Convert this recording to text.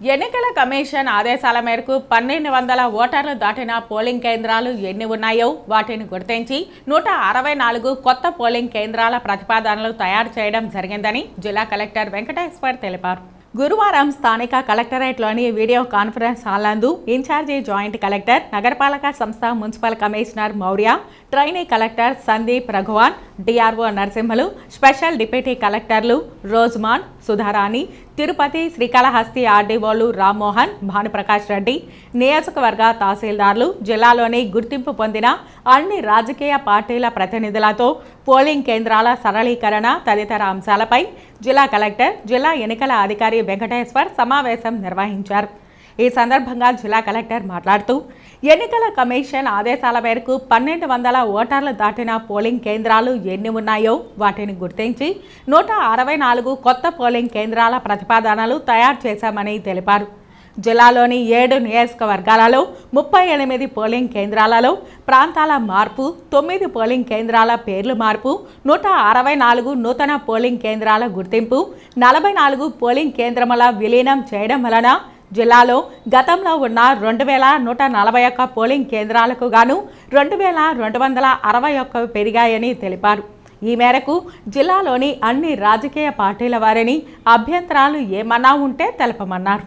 ఎన్నికల కమిషన్ ఆదేశాల మేరకు పన్నెండు వందల ఓటర్లు దాటిన పోలింగ్ కేంద్రాలు ఎన్ని ఉన్నాయో వాటిని గుర్తించి నూట అరవై నాలుగు కొత్త పోలింగ్ కేంద్రాల ప్రతిపాదనలు తయారు చేయడం జరిగిందని జిల్లా కలెక్టర్ వెంకటేశ్వర్ తెలిపారు. గురువారం స్థానిక కలెక్టరేట్లోని వీడియో కాన్ఫరెన్స్ హాల్నందు ఇన్ఛార్జి జాయింట్ కలెక్టర్ నగరపాలక సంస్థ municipal commissioner Maurya trainee collector Sandeep Raghuvan DRO Narasimhulu special deputy కలెక్టర్లు రోజ్మాన్ సుధారాణి తిరుపతి శ్రీకాళహస్తి ఆర్డీఓలు రామ్మోహన్ భానుప్రకాష్ రెడ్డి నియోజకవర్గ తహసీల్దార్లు జిల్లాలోని గుర్తింపు పొందిన అన్ని రాజకీయ పార్టీల ప్రతినిధులతో పోలింగ్ కేంద్రాల సరళీకరణ తదితర అంశాలపై జిల్లా కలెక్టర్ జిల్లా ఎన్నికల అధికారి వెంకటేశ్వర్ సమావేశం నిర్వహించారు. ఈ సందర్భంగా జిల్లా కలెక్టర్ మాట్లాడుతూ ఎన్నికల కమిషన్ ఆదేశాల మేరకు పన్నెండు వందల ఓటర్లు దాటిన పోలింగ్ కేంద్రాలు ఎన్ని ఉన్నాయో వాటిని గుర్తించి నూట అరవై నాలుగు కొత్త పోలింగ్ కేంద్రాల ప్రతిపాదనలు తయారు చేశామని తెలిపారు. జిల్లాలోని ఏడు నియోజకవర్గాలలో ముప్పై ఎనిమిది పోలింగ్ కేంద్రాలలో ప్రాంతాల మార్పు తొమ్మిది పోలింగ్ కేంద్రాల పేర్లు మార్పు నూట అరవై నాలుగు నూతన పోలింగ్ కేంద్రాల గుర్తింపు నలభై నాలుగు పోలింగ్ కేంద్రముల విలీనం చేయడం వలన జిల్లాలో గతంలో ఉన్న రెండు వేల నూట నలభై ఒక్క పోలింగ్ కేంద్రాలకు గాను రెండు వేల రెండు వందల అరవై ఒక్క పెరిగాయని తెలిపారు. ఈ మేరకు జిల్లాలోని అన్ని రాజకీయ పార్టీల వారిని అభ్యంతరాలు ఏమన్నా ఉంటే తెలపమన్నారు.